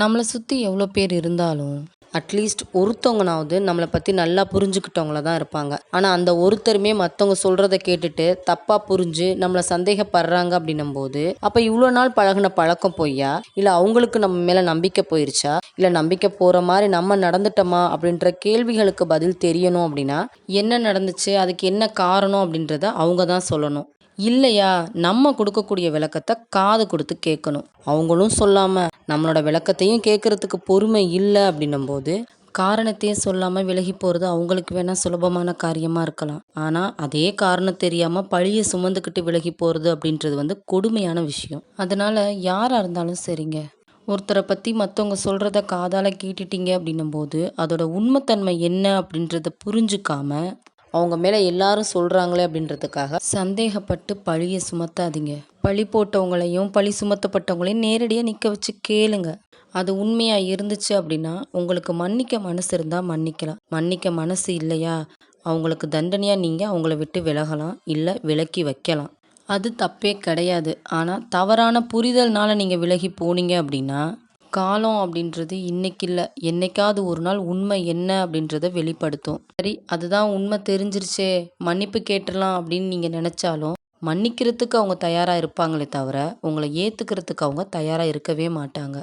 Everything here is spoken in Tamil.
நம்மளை சுற்றி எவ்வளோ பேர் இருந்தாலும் அட்லீஸ்ட் ஒருத்தவங்கனாவது நம்மளை பற்றி நல்லா புரிஞ்சுக்கிட்டவங்கள தான் இருப்பாங்க. ஆனால் அந்த ஒருத்தருமே மற்றவங்க சொல்கிறத கேட்டுட்டு தப்பாக புரிஞ்சு நம்மளை சந்தேகப்படுறாங்க அப்படின்னும் போது அப்போ இவ்வளோ நாள் பழகின பழக்கம் பொய்யா? இல்லை அவங்களுக்கு நம்ம மேலே நம்பிக்கை போயிருச்சா? இல்லை நம்பிக்கை போகிற மாதிரி நம்ம நடந்துட்டோமா? அப்படின்ற கேள்விகளுக்கு பதில் தெரியணும் அப்படின்னா என்ன நடந்துச்சு? அதுக்கு என்ன காரணம் அப்படின்றத அவங்க தான் சொல்லணும். இல்லையா? நம்ம கொடுக்கக்கூடிய விளக்கத்தை காது கொடுத்து கேட்கணும். அவங்களும் சொல்லாமல் நம்மளோட விளக்கத்தையும் கேட்குறதுக்கு பொறுமை இல்லை அப்படின்னும் போது காரணத்தையும் சொல்லாமல் விலகி போகிறது அவங்களுக்கு வேணால் சுலபமான காரியமாக இருக்கலாம். ஆனால் அதே காரணம் தெரியாமல் பழியை சுமந்துக்கிட்டு விலகி போகிறது அப்படின்றது வந்து கொடுமையான விஷயம். அதனால் யாராக இருந்தாலும் சரிங்க. ஒருத்தரை பற்றி மற்றவங்க சொல்கிறத காதால் கேட்டுட்டீங்க அப்படின்னும் போது அதோட உண்மைத்தன்மை என்ன அப்படின்றத புரிஞ்சுக்காமல் அவங்க மேலே எல்லாரும் சொல்கிறாங்களே அப்படின்றதுக்காக சந்தேகப்பட்டு பழியை சுமத்தாதீங்க. பழி போட்டவங்களையும் பழி சுமத்தப்பட்டவங்களையும் நேரடியாக நிற்க வச்சு கேளுங்க. அது உண்மையாக இருந்துச்சு அப்படின்னா உங்களுக்கு மன்னிக்க மனசு இருந்தால் மன்னிக்கலாம். மன்னிக்க மனசு இல்லையா? அவங்களுக்கு தண்டனையாக நீங்கள் அவங்கள விட்டு விலகலாம். இல்லை விலக்கி வைக்கலாம். அது தப்பே கிடையாது. ஆனால் தவறான புரிதல்னால நீங்கள் விலகி போனீங்க அப்படின்னா காலம் அப்படின்றது இன்னைக்கு இல்லை என்னைக்காவது ஒரு நாள் உண்மை என்ன அப்படின்றத வெளிப்படுத்தும். சரி அதுதான் உண்மை தெரிஞ்சிருச்சே. மன்னிப்பு கேட்டுடலாம் அப்படின்னு நீங்கள் நினச்சாலும் மன்னிக்கிறதுக்கு அவங்க தயாராக இருப்பாங்களே தவிர உங்களை ஏற்றுக்கிறதுக்கு அவங்க தயாராக இருக்கவே மாட்டாங்க.